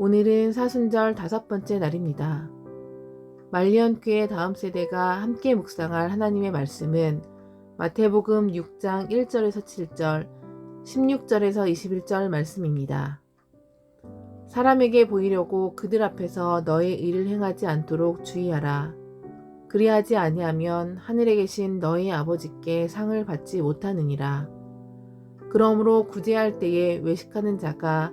오늘은 사순절 다섯 번째 날입니다. 말리언교회 다음 세대가 함께 묵상할 하나님의 말씀은 마태복음 6장 1절에서 7절, 16절에서 21절 말씀입니다. 사람에게 보이려고 그들 앞에서 너의 일을 행하지 않도록 주의하라. 그리하지 아니하면 하늘에 계신 너희 아버지께 상을 받지 못하느니라. 그러므로 구제할 때에 외식하는 자가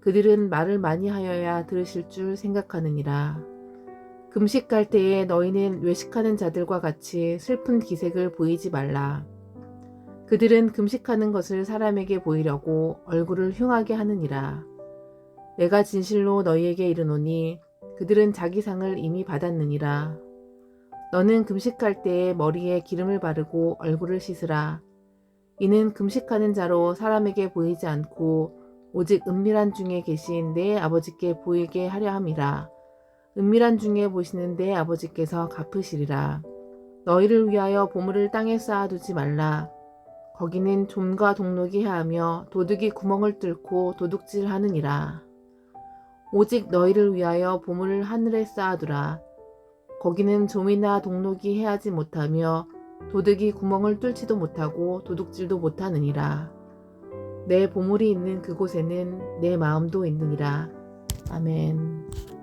그들은 말을 많이 하여야 들으실 줄 생각하느니라. 금식할 때에 너희는 외식하는 자들과 같이 슬픈 기색을 보이지 말라. 그들은 금식하는 것을 사람에게 보이려고 얼굴을 흉하게 하느니라. 내가 진실로 너희에게 이르노니 그들은 자기 상을 이미 받았느니라. 너는 금식할 때에 머리에 기름을 바르고 얼굴을 씻으라. 이는 금식하는 자로 사람에게 보이지 않고 오직 은밀한 중에 계신 내 아버지께 보이게 하려 함이라. 은밀한 중에 보시는 내 아버지께서 갚으시리라. 너희를 위하여 보물을 땅에 쌓아두지 말라. 거기는 좀과 동록이 해하며 도둑이 구멍을 뚫고 도둑질 하느니라. 오직 너희를 위하여 보물을 하늘에 쌓아두라. 거기는 좀이나 동록이 해하지 못하며 도둑이 구멍을 뚫지도 못하고 도둑질도 못하느니라. 내 보물이 있는 그곳에는 내 마음도 있느니라. 아멘.